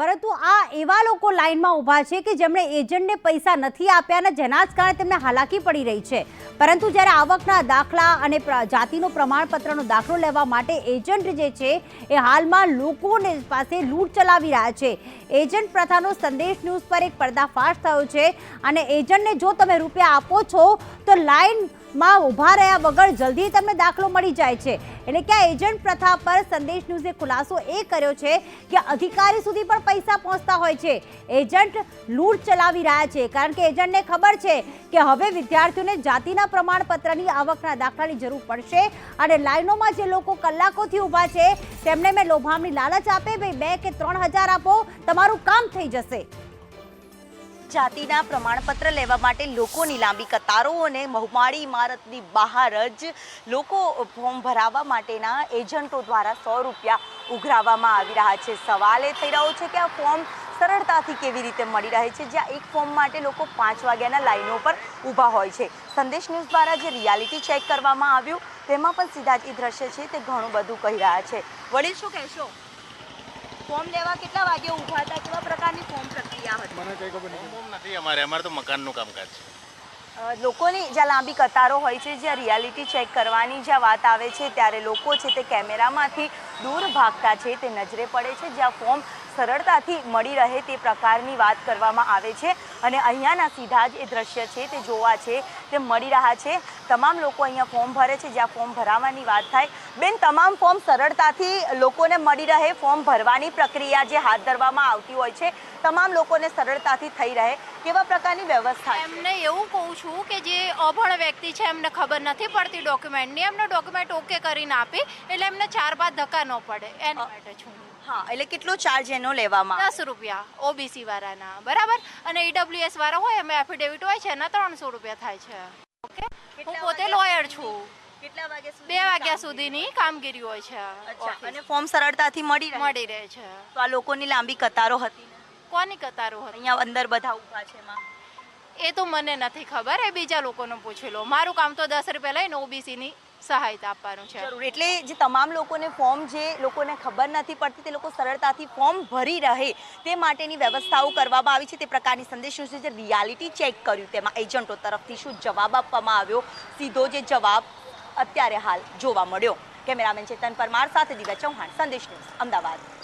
પરંતુ આ એવા લોકો લાઇનમાં ઊભા છે કે જેમણે એજન્ટને પૈસા નથી આપ્યા અને જેના જ કારણે તેમને હાલાકી પડી રહી છે. પરંતુ જ્યારે આવકના દાખલા અને જાતિનો પ્રમાણપત્રનો દાખલો લેવા માટે એજન્ટ જે છે, એ હાલમાં લોકોને પાસે લૂંટ ચલાવી રહ્યા છે. એજન્ટ પ્રથાનો સંદેશ ન્યૂઝ પર એક પર્દાફાશ થયો છે અને એજન્ટને જો તમે રૂપિયા આપો છો, તો લાઇનમાં ઊભા રહ્યા વગર જલ્દી તમને દાખલો મળી જાય છે. એટલે કે આ એજન્ટ પ્રથા પર સંદેશ ન્યૂઝે ખુલાસો એ કર્યો છે કે અધિકારી સુધી પણ પૈસા પહોંચતા હોય છે. એજન્ટ લૂંટ ચલાવી રહ્યા છે. કારણ કે એજન્ટને ખબર છે કે હવે વિદ્યાર્થીઓને જાતિના પ્રમાણપત્રની આવકના દાખલાની જરૂર પડશે અને લાઈનોમાં જે લોકો કલાકોથી ઊભા છે, તેમને મેં લોભામણી લાલચ આપે. ભાઈ, બે કે ત્રણ હજાર આપો, તમારું કામ થઈ જશે. જાતિના પ્રમાણપત્ર લેવા માટે લોકોની લાંબી કતારો અને મહુમાળી ઇમારતની બહાર જ લોકો ફોર્મ ભરાવવા માટેના એજન્ટો દ્વારા સો રૂપિયા ઉઘરાવવામાં આવી રહ્યા છે. સવાલ એ થઈ રહ્યો છે કે આ ફોર્મ સરળતાથી કેવી રીતે મળી રહે છે? જ્યાં એક ફોર્મ માટે લોકો પાંચ વાગ્યાના લાઈનો પર ઊભા હોય છે. સંદેશ ન્યૂઝ દ્વારા જે રિયાલિટી ચેક કરવામાં આવ્યું, તેમાં પણ સીધા જ એ દ્રશ્ય છે, તે ઘણું બધું કહી રહ્યા છે. વડીલ, શું કહેશો? ફોર્મ લેવા કેટલા વાગે ઊભા હતા? કેવા પ્રકારની ફોર્મ પ્રક્રિયા હતી? મને કઈ ખબર નથી અમારે અમારે તો મકાનનું કામકાજ છે. લોકોની જ્યાં લાંબી કતારો હોય છે જ્યાં રિયાલિટી ચેક કરવાની જ્યાં વાત આવે છે ત્યારે લોકો છે તે કેમેરામાંથી દૂર ભાગતા છે તે નજરે પડે છે જ્યાં ફોર્મ સરળતાથી મળી રહે તે પ્રકારની વાત કરવામાં આવે છે. અને અહીંયાના સીધા જ એ દ્રશ્ય છે તે જોવા છે તે મળી રહ્યા છે. તમામ લોકો અહીંયા ફોર્મ ભરે છે જ્યાં ફોર્મ ભરાવાની વાત થાય. બેન તમામ ફોર્મ સરળતાથી લોકોને મળી રહે ફોર્મ ભરવાની પ્રક્રિયા જે હાથ ધરવામાં આવતી હોય છે તમામ લોકોને સરળતાથી થઈ રહે. કેવા પ્રકારની વ્યવસ્થા એમને એવું કહું છું કે જે અભણ વ્યક્તિ છે એમને ખબર નથી પડતી ડોક્યુમેન્ટની એમને ડોક્યુમેન્ટ ઓકે કરીને આપી એટલે એમને ચાર પાંચ ધક્કા ન પડે. એના માટે છું હા. એટલે કેટલો ચાર્જ એનો લેવામાં? દસ રૂપિયા ઓબીસી વાળાના. બરાબર? અને ઈડબ્લ્યુએસ વાળા હોય એમાં એફિડેવિટ હોય છે એના ત્રણસો રૂપિયા થાય છે. હું પોતે લોયર છું. કેટલા વાગ્યા સુધી બે વાગ્યા સુધીની કામગીરી હોય છે અને ફોર્મ સરળતાથી મળી રહે? મળી રહે છે. તો આ લોકોની લાંબી કતારો હતી કોની કતારો હતી? અહીંયા અંદર બધા ઊભા છે એમાં. એ તો મને નથી ખબર એ બીજા લોકોને પૂછી લો. મારું કામ તો દસ રૂપિયા લઈને ઓબીસીની સહાયતા આપવાનું છે. એટલે જે તમામ લોકોને ફોર્મ જે લોકોને ખબર નથી પડતી, તે લોકો સરળતાથી ફોર્મ ભરી રહે તે માટેની વ્યવસ્થાઓ કરવામાં આવી છે. તે પ્રકારની સંદેશ ન્યૂઝે જે રિયાલિટી ચેક કર્યું. તેમાં એજન્ટો તરફથી શું જવાબ આપવામાં આવ્યો? સીધો જે જવાબ અત્યારે હાલ જોવા મળ્યો. કેમેરામેન ચેતન પરમાર સાથે દિવ્યા ચૌહાણ. સંદેશ ન્યૂઝ, અમદાવાદ.